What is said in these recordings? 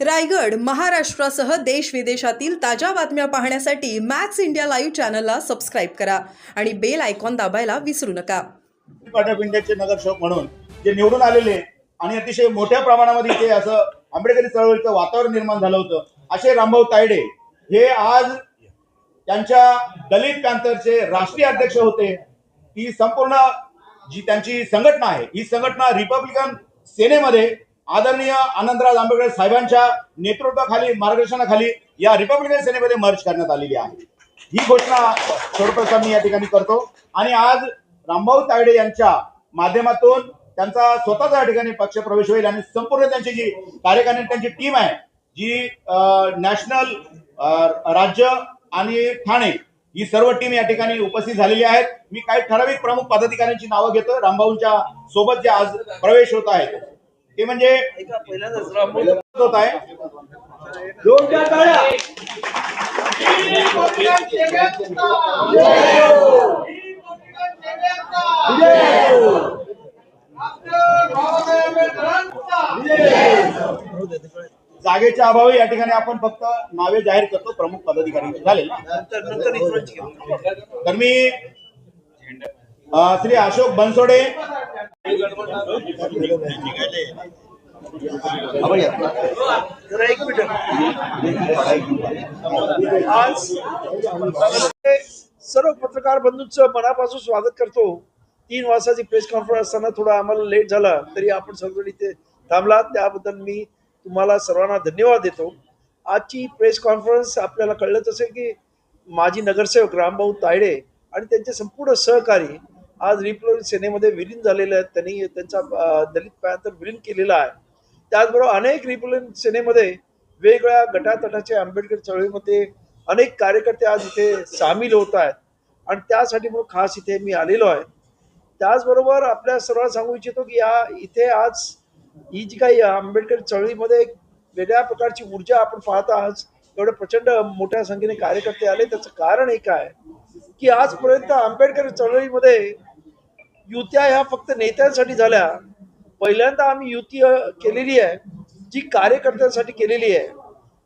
रायगड महाराष्ट्रासह देश विदेशातील ताज्या बातम्या पाहण्यासाठी मॅक्स इंडिया लाईव्ह चॅनलला सबस्क्राईब करा आणि बेल आयकॉन दाबायला विसरू नका पार्ट ऑफ इंडियाचे नगरसेवक म्हणून जे निवडून आलेले आणि अतिशय मोठ्या प्रमाणामध्ये ते असं आंबेडकरी चळवळीचं वातावरण निर्माण झालं होतं असे रामभाऊ तायडे हे आज त्यांच्या दलित पॅन्थरचे राष्ट्रीय अध्यक्ष होते ही संपूर्ण जी त्यांची संघटना आहे ही संघटना रिपब्लिकन सेनेमध्ये आदरणीय आनंदराज आंबेडकर साहेबांच्या नेतृत्वाखाली मार्गदर्शनाखाली या रिपब्लिकन सेनेमध्ये मर्ज करण्यात आलेली आहे. ही घोषणा सर्वप्रथम मी या ठिकाणी करतो. आणि आज रामभाऊ तायडे यांच्या माध्यमातून त्यांचा स्वतःचा या ठिकाणी पक्ष प्रवेश होईल आणि संपूर्ण त्यांची जी कार्यकारिणी त्यांची टीम आहे जी नॅशनल राज्य आणि ठाणे ही सर्व टीम या ठिकाणी उपस्थित झालेली आहेत. मी काही ठराविक प्रमुख पदाधिकाऱ्यांची नावं घेतो. रामभाऊंच्या सोबत जे आज प्रवेश होत आहेत ते म्हणजे होत आहे जोरदार टाळ्या. जागेच्या अभावी या ठिकाणी आपण फक्त नावे जाहीर करतो प्रमुख पदाधिकारी झाले? तर मी श्री अशोक बनसोडे. आज सर्व पत्रकार बंधूंचं मनापासून स्वागत करतो. तीन वाजताची प्रेस कॉन्फरन्स असताना थोडा आम्हाला लेट झाला तरी आपण सगळं इथे थांबला त्याबद्दल मी तुम्हाला सर्वांना धन्यवाद देतो. आजची प्रेस कॉन्फरन्स आपल्याला कळलंच असेल की माजी नगरसेवक रामभाऊ तायडे आणि त्यांचे संपूर्ण सहकारी आज रिपब्लिक सेनेमध्ये विलीन झालेले आहेत. त्यांनी त्यांचा दलित पॅन्थर विलीन केलेला आहे. त्याचबरोबर अनेक रिपब्लिक सेनेमध्ये वेगवेगळ्या गटातटाचे आंबेडकर चळवळीमध्ये अनेक कार्यकर्ते आज इथे सामील होत आहेत. आणि त्यासाठी म्हणून खास इथे मी आलेलो आहे. त्याचबरोबर आपल्या सर्वांना सांगू इच्छितो की या इथे आज ही जी काही आंबेडकर चळवळीमध्ये एक वेगळ्या प्रकारची ऊर्जा आपण पाहत आज एवढं प्रचंड मोठ्या संख्येने कार्यकर्ते आले. त्याचं कारण एक आहे की आजपर्यंत आंबेडकर चळवळीमध्ये युत्या ह्या फक्त नेत्यांसाठी झाल्या. पहिल्यांदा आम्ही युती केलेली आहे. जी कार्यकर्त्यांसाठी केलेली आहे.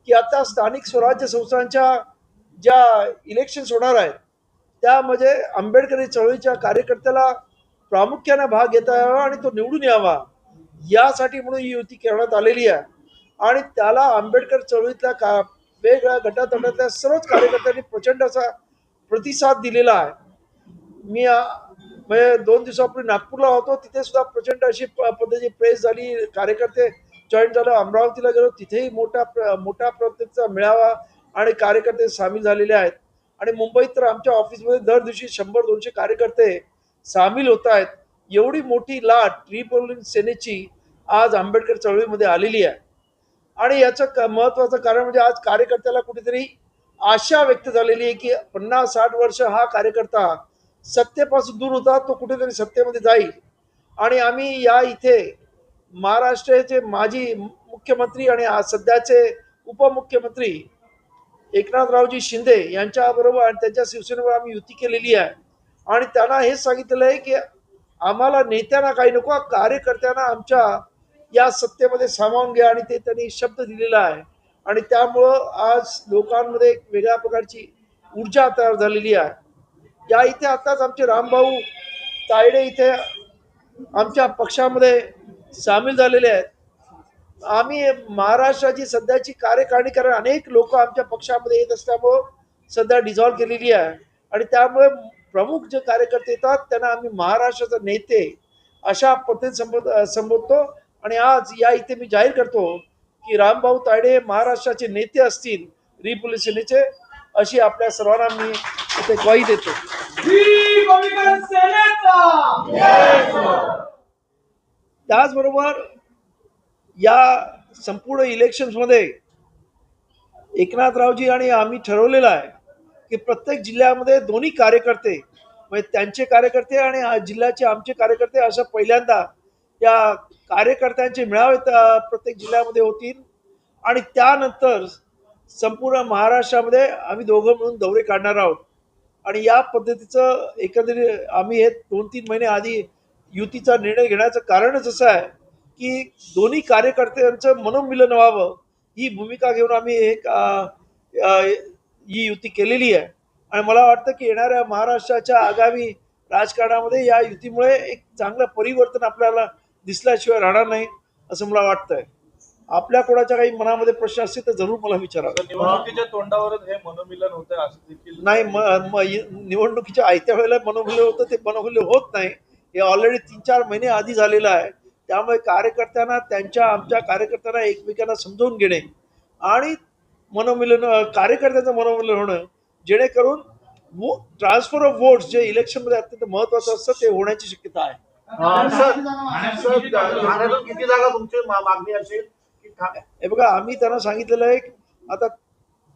की आता स्थानिक स्वराज्य संस्थांच्या ज्या इलेक्शन्स होणार आहेत त्यामध्ये आंबेडकरी चळवळीच्या कार्यकर्त्याला प्रामुख्याने भाग घेता यावा आणि तो निवडून यावा. यासाठी म्हणून ही युती करण्यात आलेली आहे. आणि त्याला आंबेडकर चळवळीतल्या का वेगळ्या गटातटातल्या सर्वच कार्यकर्त्यांनी प्रचंड असा प्रतिसाद दिलेला आहे. मी म्हणजे दोन दिवसापूर्वी नागपूरला होतो. तिथे सुद्धा प्रचंड अशी पद्धती प्रेस झाली. कार्यकर्ते जॉईन झालं. अमरावतीला गेलो. तिथेही मोठा मोठ्या पद्धतीचा मेळावा आणि कार्यकर्ते सामील झालेले आहेत. आणि मुंबईत तर आमच्या ऑफिसमध्ये दर दिवशी शंभर दोनशे कार्यकर्ते सामील होत आहेत. एवढी मोठी लाट रिपब्लिकन सेनेची आज आंबेडकर चळवळीमध्ये आलेली आहे. आणि याचं महत्वाचं कारण म्हणजे आज कार्यकर्त्याला कुठेतरी आशा व्यक्त झालेली आहे की पन्नास साठ वर्ष हा कार्यकर्ता सत्तेपासून दूर होता तो कुठेतरी सत्तेमध्ये जाईल. आणि आम्ही या इथे महाराष्ट्राचे माजी मुख्यमंत्री आणि आज सध्याचे उपमुख्यमंत्री एकनाथरावजी शिंदे यांच्याबरोबर आणि त्यांच्या शिवसेनेवर आम्ही युती केलेली आहे. आणि त्यांना हेच सांगितलेलं आहे की आम्हाला नेत्यांना काही नको कार्यकर्त्यांना आमच्या या सत्तेमध्ये सामावून घ्या आणि ते त्यांनी शब्द दिलेला आहे. आणि त्यामुळं आज लोकांमध्ये एक वेगळ्या प्रकारची ऊर्जा तयार झालेली आहे. या इथे आताच आमचे रामभाऊ तायडे इथे आमच्या पक्षामध्ये सामील झालेले आहेत. आम्ही महाराष्ट्राची सध्याची कार्यकारिणी कारण अनेक लोक आमच्या पक्षामध्ये येत असल्यामुळं सध्या डिझॉल्व्ह केलेली आहे. आणि त्यामुळे प्रमुख जे कार्यकर्ते येतात त्यांना आम्ही महाराष्ट्राचे नेते अशा पद्धतीने संबोध संबोधतो. आणि आज या इथे मी जाहीर करतो की रामभाऊ तायडे महाराष्ट्राचे नेते असतील रिपब्लिक सेनेचे अशी आपल्या सर्वांना मी ते ग्वाही देतो. त्याचबरोबर या संपूर्ण इलेक्शन्समध्ये एकनाथरावजी आणि आम्ही ठरवलेलं आहे की प्रत्येक जिल्ह्यामध्ये दोन्ही कार्यकर्ते म्हणजे त्यांचे कार्यकर्ते आणि जिल्ह्याचे आमचे कार्यकर्ते असं पहिल्यांदा या कार्यकर्त्यांचे मेळावे प्रत्येक जिल्ह्यामध्ये होतील. आणि त्यानंतर संपूर्ण महाराष्ट्रामध्ये आम्ही दोघं मिळून दौरे काढणार आहोत. आणि या पद्धतीचं एकंदरीत आम्ही हे दोन तीन महिने आधी युतीचा निर्णय घेण्याचं कारणच असं आहे की दोन्ही कार्यकर्त्यांचं मनोमिलन व्हावं ही भूमिका घेऊन आम्ही एक ही युती केलेली आहे. आणि मला वाटतं की येणाऱ्या महाराष्ट्राच्या आगामी राजकारणामध्ये या युतीमुळे एक चांगलं परिवर्तन आपल्याला दिसल्याशिवाय राहणार नाही असं मला वाटतंय. आपल्या कोणाच्या काही मनामध्ये प्रश्न असतील तर जरूर मला विचारा निवडणुकीच्या तोंडावरच हे मनोमिलन होतं असं देखील नाही निवडणुकीच्या आयत्या वेळेला मनोमूल्य होतं ते मनोमूल्य होत नाही हे ऑलरेडी तीन चार महिने आधी झालेलं आहे त्यामुळे कार्यकर्त्यांना त्यांच्या आमच्या कार्यकर्त्यांना एकमेकांना समजून घेणे आणि मनोमिलन कार्यकर्त्यांचं मनोमिलन होणं जेणेकरून ट्रान्सफर ऑफ वोट्स जे इलेक्शनमध्ये अत्यंत महत्वाचं असतं ते होण्याची शक्यता आहे किती जागा तुमची मागणी असेल हे बघा आम्ही त्यांना सांगितलेलं आहे आता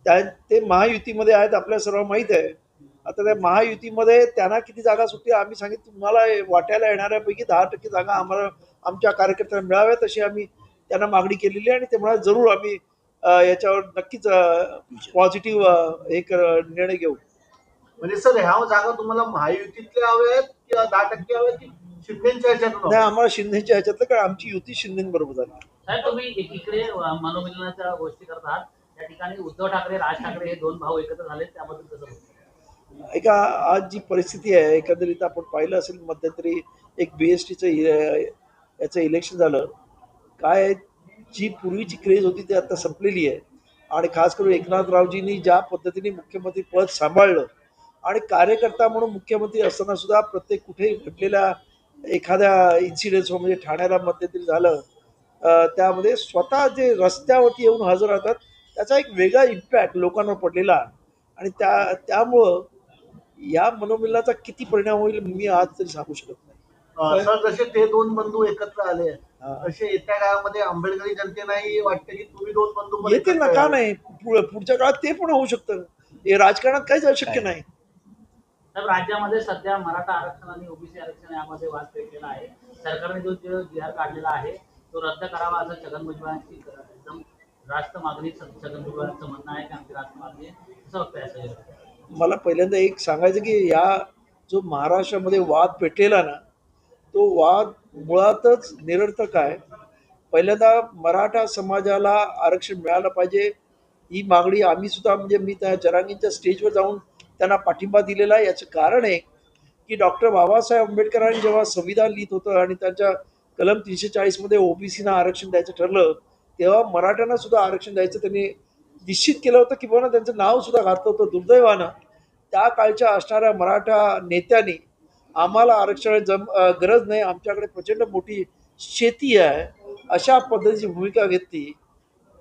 त्या ते महायुतीमध्ये आहेत आपल्या सर्व माहीत आहे. आता त्या महायुतीमध्ये त्यांना किती जागा सुटतील आम्ही सांगितलं तुम्हाला हे वाट्याला येणाऱ्यापैकी दहा टक्के जागा आम्हाला आमच्या कार्यकर्त्यांना मिळाव्यात अशी आम्ही त्यांना मागणी केलेली आहे आणि ते म्हणाले जरूर आम्ही याच्यावर नक्कीच पॉझिटिव्ह एक निर्णय घेऊ. म्हणजे सर ह्या जागा तुम्हाला महायुतीतल्या हव्या आहेत किंवा दहा टक्के हव्या की शिंदेच्या ह्याच्यातून नाही? आम्हाला शिंदेच्या ह्याच्यातलं कारण आमची युती शिंदेबरोबर झाली. साहेब तुम्ही एकीकडे मनोमिलनाच्या गोष्टी करत. आहात त्या ठिकाणी उद्धव ठाकरे राज ठाकरे हे दोन भाऊ एकत्र झाले त्याबद्दल कसं बोलता? एका आज जी परिस्थिती आहे एकंदरीत आपण पाहिलं असेल मध्यंतरी एक बी एस टीचं याचं इलेक्शन झालं. काय जी पूर्वीची क्रेज होती ती आता संपलेली आहे. आणि खास करून एकनाथरावजींनी ज्या पद्धतीने मुख्यमंत्री पद सांभाळलं आणि कार्यकर्ता म्हणून मुख्यमंत्री असताना सुद्धा प्रत्येक कुठेही घडलेल्या एखाद्या इन्सिडेंट्स म्हणजे ठाण्याला मध्यंतरी झालं त्यामध्ये स्वतः जे रस्त्यावरती येऊन हजर राहतात त्याचा एक वेगळा इम्पॅक्ट लोकांवर पडलेला. आणि त्या त्यामुळं या मनोमिलनाचा किती परिणाम होईल मी आज तरी सांगू शकत नाही. सर जसे ते दोन बंधू एकत्र आले. तसे येत्या काळामध्ये आंबेडकरी जनतेलाही वाटतं की तुम्ही दोन बंधू येतील ना का. नाही? पुढच्या काळात ते पण होऊ शकतं. हे राजकारणात काहीच अशक्य नाही. राज्यामध्ये सध्या मराठा आरक्षण आणि ओबीसी आरक्षण यामध्ये वाद पेटलेला आहे. सरकारने जो जिहार काढलेला आहे तो रद्द करावा असं छगन भुजबळांची एकदम रास्त मागणी छगन भुजबळांचं म्हणणं आहे की आमची रास्त मागणी कसं असं मला पहिल्यांदा एक सांगायचं की या जो महाराष्ट्रामध्ये वाद पेटलेला ना तो वाद मुळातच निरर्थक आहे. पहिल्यांदा मराठा समाजाला आरक्षण मिळालं पाहिजे. ही मागणी आम्ही सुद्धा म्हणजे मी त्या जरांगींच्या स्टेजवर जाऊन त्यांना पाठिंबा दिलेला आहे. याचं कारण आहे की डॉक्टर बाबासाहेब आंबेडकरांनी जेव्हा संविधान लिहित होतं आणि त्यांच्या कलम तीनशे चाळीसमध्ये ओबीसीना आरक्षण द्यायचं ठरलं तेव्हा मराठ्यांना सुद्धा आरक्षण द्यायचं त्यांनी निश्चित केलं होतं किंवा त्यांचं नाव सुद्धा घातलं होतं दुर्दैवानं. त्या काळच्या असणाऱ्या मराठा नेत्यांनी आम्हाला आरक्षण जम गरज नाही आमच्याकडे प्रचंड मोठी शेती आहे अशा पद्धतीची भूमिका घेतली.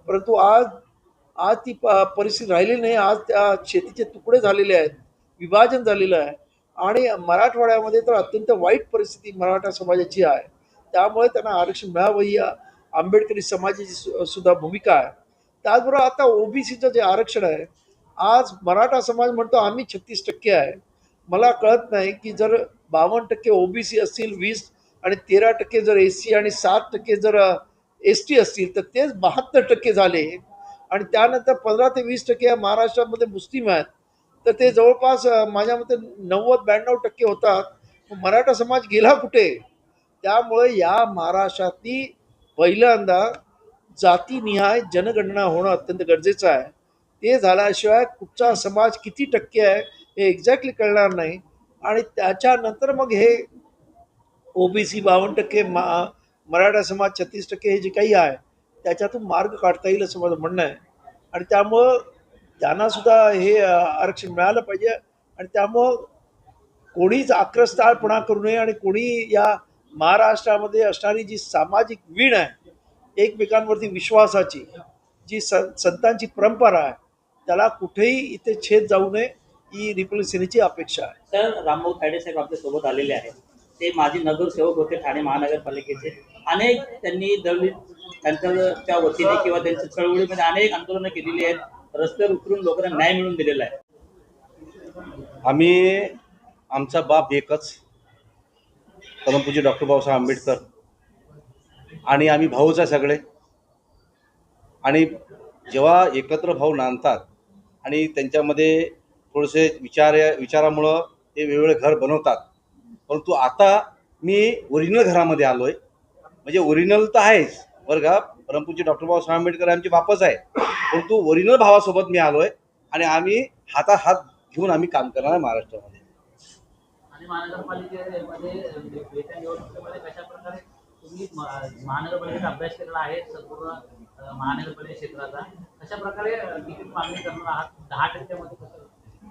परंतु आज आज ती प- परिस्थिती राहिलेली नाही. आज त्या शेतीचे तुकडे झालेले आहेत. विभाजन झालेलं आहे. आणि मराठवाड्यामध्ये तर अत्यंत वाईट परिस्थिती मराठा समाजाची आहे. त्यामुळे त्यांना आरक्षण मिळावं ही आंबेडकरी समाजाची सु- सुद्धा भूमिका आहे. त्याचबरोबर आता ओबीसीचं जे आरक्षण आहे आज मराठा समाज म्हणतो आम्ही छत्तीस टक्के आहे. मला कळत नाही की जर बावन्न टक्के ओबीसी असतील वीस आणि तेरा टक्के जर एस सी आणि सात टक्के जर एस टी असतील तर तेच बहात्तर टक्के झाले. आणि त्यानंतर पंधरा ते वीस टक्के या महाराष्ट्रामध्ये मुस्लिम आहेत. तर ते जवळपास माझ्या मते नव्वद ब्याण्णव टक्के होतात. मराठा समाज गेला कुठे? त्यामुळे या महाराष्ट्रातली पहिल्यांदा जातीनिहाय जनगणना होणं अत्यंत गरजेचं आहे. ते झाल्याशिवाय कुठचा समाज किती टक्के आहे हे एक्झॅक्टली कळणार नाही. आणि त्याच्यानंतर मग हे ओबीसी बावन्न टक्के मा मराठा समाज छत्तीस टक्के हे जे काही आहे त्याच्यातून मार्ग काढता येईल असं माझं म्हणणं आहे. आणि त्यामुळं त्यांना सुद्धा हे आरक्षण मिळालं पाहिजे. आणि त्यामुळं कोणीच आक्रस्ताळपणा करू नये आणि कोणी या महाराष्ट्रामध्ये असणारी जी सामाजिक वीण आहे एकमेकांवरती विश्वासाची जी स संतांची परंपरा आहे त्याला कुठेही इथे छेद जाऊ नये ही रिपब्लिक सेनेची अपेक्षा आहे. सर रामभाऊ खाडे साहेब आपल्यासोबत आलेले आहेत. ते माजी नगरसेवक होते ठाणे महानगरपालिकेचे. अनेक त्यांनी दलित त्यांच्या त्या वतीने किंवा त्यांच्या चळवळीमध्ये अनेक आंदोलनं केलेली आहेत. रस्त्यावर उतरून लोकांना न्याय मिळून दिलेला आहे. आम्ही आमचा बाप एकच परमपूजी डॉक्टर बाबासाहेब आंबेडकर. आणि आम्ही भाऊच आहे सगळे. आणि जेव्हा एकत्र भाऊ नांदतात आणि त्यांच्यामध्ये थोडेसे विचार विचारामुळं ते वेगवेगळे घर बनवतात. परंतु आता मी ओरिजिनल घरामध्ये आलो आहे म्हणजे ओरिजिनल तर आहेच. बरं का परमपूज्य डॉक्टर बाबासाहेब आंबेडकर आमचे बापच आहे परंतु ओरिजिनल भावासोबत मी आलोय आणि आम्ही हातात हात घेऊन आम्ही काम करणार आहे महाराष्ट्रामध्ये. आणि महानगरपालिकेमध्ये येत्या निवडणुकीमध्ये कशा प्रकारे तुम्ही म- महानगरपालिकेचा अभ्यास केलेला आहे संपूर्ण अ, महानगरपालिका क्षेत्राचा कशा प्रकारे अ, तिकीट मागणी करणार आहात? दहा टक्क्यामध्ये कसं?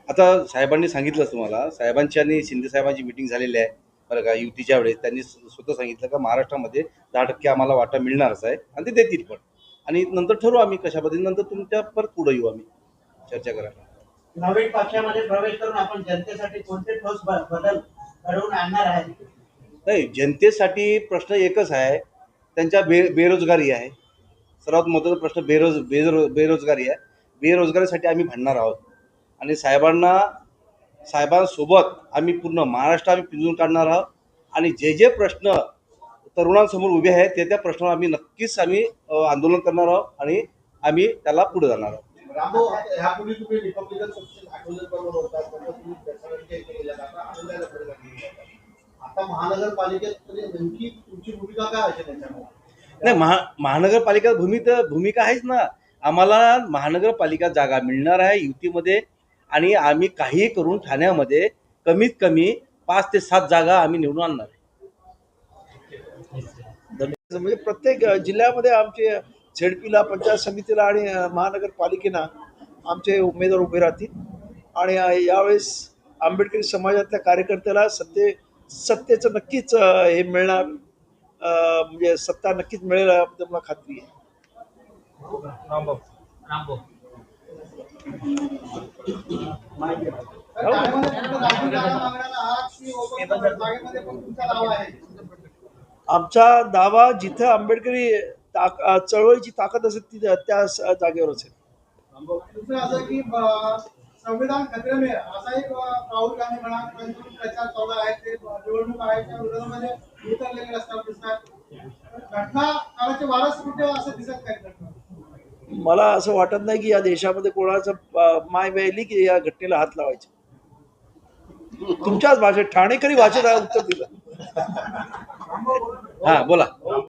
आता साहेबांनी सांगितलंच तुम्हाला साहेबांची आणि शिंदे साहेबांची मिटिंग झालेली आहे. बरं का युतीच्या वेळेस त्यांनी स्व- स्वतः सांगितलं का महाराष्ट्रामध्ये दहा टक्के आम्हाला वाटा मिळणारच आहे आणि ते देतील पण. आणि नंतर ठरवू आम्ही कशा पद्धतीने नंतर तुमच्या परत पुढे येऊ आम्ही. चर्चा करायला नवीन पक्षामध्ये प्रवेश करून आपण जनतेसाठी कोणते ठोस बदल घडवून आणणार आहे? नाही जनतेसाठी प्रश्न एकच आहे. त्यांच्या बे बेरोजगारी आहे. सर्वात महत्त्वाचा प्रश्न बेरोज बेरो बेरोजगारी आहे. बेरोजगारीसाठी आम्ही भांडणार आहोत. आणि साहेबांना साहेबांसोबत आम्ही पूर्ण महाराष्ट्र आम्ही पिंजून काढणार आहोत. आणि जे जे प्रश्न तरुणांसमोर उभे आहेत ते त्या प्रश्नावर आम्ही नक्कीच आम्ही आंदोलन करणार आहोत आणि आम्ही त्याला पुढे जाणार आहोत. नाही महा महानगरपालिका भूमी तर भूमिका आहेच ना. आम्हाला महानगरपालिका जागा मिळणार आहे. युतीमध्ये आणि आम्ही काही करून ठाण्यामध्ये कमीत कमी पाच ते सात जागा आम्ही निवडून आणणार आहे. म्हणजे प्रत्येक जिल्ह्यामध्ये आमचे झेडपीला पंचायत समितीला आणि अ, महानगरपालिकेला आमचे उमेदवार उभे राहतील. आणि यावेळेस आंबेडकरी समाजातल्या कार्यकर्त्याला सत्ते सत्तेचं नक्कीच हे मिळणार म्हणजे सत्ता नक्कीच मिळेल याबद्दल मला खात्री आहे. आमचा दावा जिथं आंबेडकरी चळवळीची ताकद असेल ती त्या स- जागेवर असेल संविधान खतरे में असा एक राहुल गांधी म्हणा प्रचार चालू आहे ते निवडणूक आयोगाच्या विरोधामध्ये उतरलेले असतात दिसतात. घटना काळाचे वारस कुठे असं दिसत काय मला असं वाटत नाही की या देशामध्ये कोणाचं माय मिळाली की या घटनेला हात लावायचे. तुमच्याच भाषेत ठाणेकरी भाषेत उत्तर दिलं. हा बोला.